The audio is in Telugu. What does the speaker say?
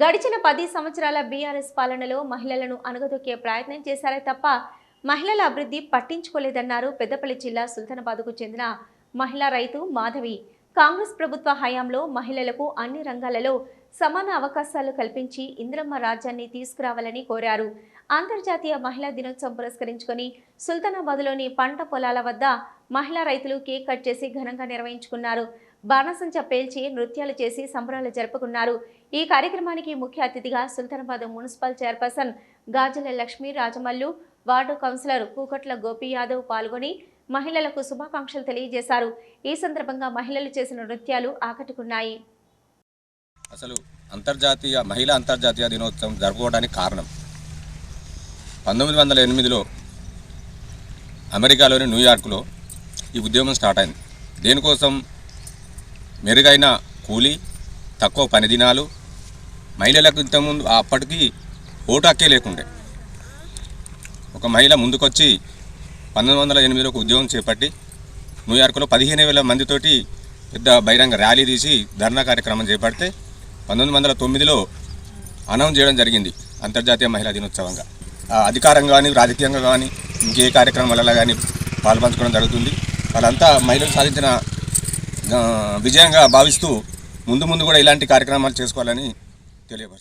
గడిచిన పది సంవత్సరాల బీఆర్ఎస్ పాలనలో మహిళలను అణగదొక్కే ప్రయత్నం చేశారే తప్ప మహిళల అభివృద్ధి పట్టించుకోలేదన్నారు పెద్దపల్లి జిల్లా సుల్తానాబాద్కు చెందిన మహిళా రైతు మాధవి. కాంగ్రెస్ ప్రభుత్వ హయాంలో మహిళలకు అన్ని రంగాలలో సమాన అవకాశాలు కల్పించి ఇంద్రమ్మ రాజ్యాన్ని తీసుకురావాలని కోరారు. అంతర్జాతీయ మహిళా దినోత్సవం పురస్కరించుకొని సుల్తానాబాద్లోని పంట పొలాల వద్ద మహిళా రైతులు కేక్ కట్ చేసి ఘనంగా నిర్వహించుకున్నారు. బాణసంచ పేల్చి నృత్యాలు చేసి సంబరాలు జరుపుకున్నారు. ఈ కార్యక్రమానికి ముఖ్య అతిథిగా Sultanabad municipal chairperson Gajula Lakshmi Rajamallu ward councillor Kukatla Gopi Yadav పాల్గొని మహిళలకు శుభాకాంక్షలు తెలియజేశారు. ఈ సందర్భంగా మహిళలు చేసిన నృత్యాలు ఆకట్టుకున్నాయి. అసలు అంతర్జాతీయ మహిళా అంతర్జాతీయ దినోత్సవం జరుపుకోవడానికి కారణం? పంతొమ్మిది వందల ఎనిమిదిలో అమెరికాలోని న్యూయార్క్లో ఈ ఉద్యమం స్టార్ట్ అయింది. దేనికోసం? మెరుగైన కూలీ తక్కువ పని దినాలు మహిళలకు ఇంతకుముందు అప్పటికి ఓటు హక్కే లేకుండే. ఒక మహిళ ముందుకొచ్చి పంతొమ్మిది వందల ఎనిమిదిలో ఒక ఉద్యోగం చేపట్టి న్యూయార్క్లో పదిహేను వేల మందితోటి పెద్ద బహిరంగ ర్యాలీ తీసి ధర్నా కార్యక్రమం చేపడితే పంతొమ్మిది వందల తొమ్మిదిలో అనౌన్స్ చేయడం జరిగింది అంతర్జాతీయ మహిళా దినోత్సవంగా. అధికారం కానీ రాజకీయంగా కానీ ఇంకే కార్యక్రమాలలో కానీ పాల్పంచుకోవడం జరుగుతుంది. వాళ్ళంతా మహిళలు సాధించిన విజయంగా భావిస్తూ ముందు ముందు కూడా ఇలాంటి కార్యక్రమాలు చేసుకోవాలని తెలియపరుస్తుంది.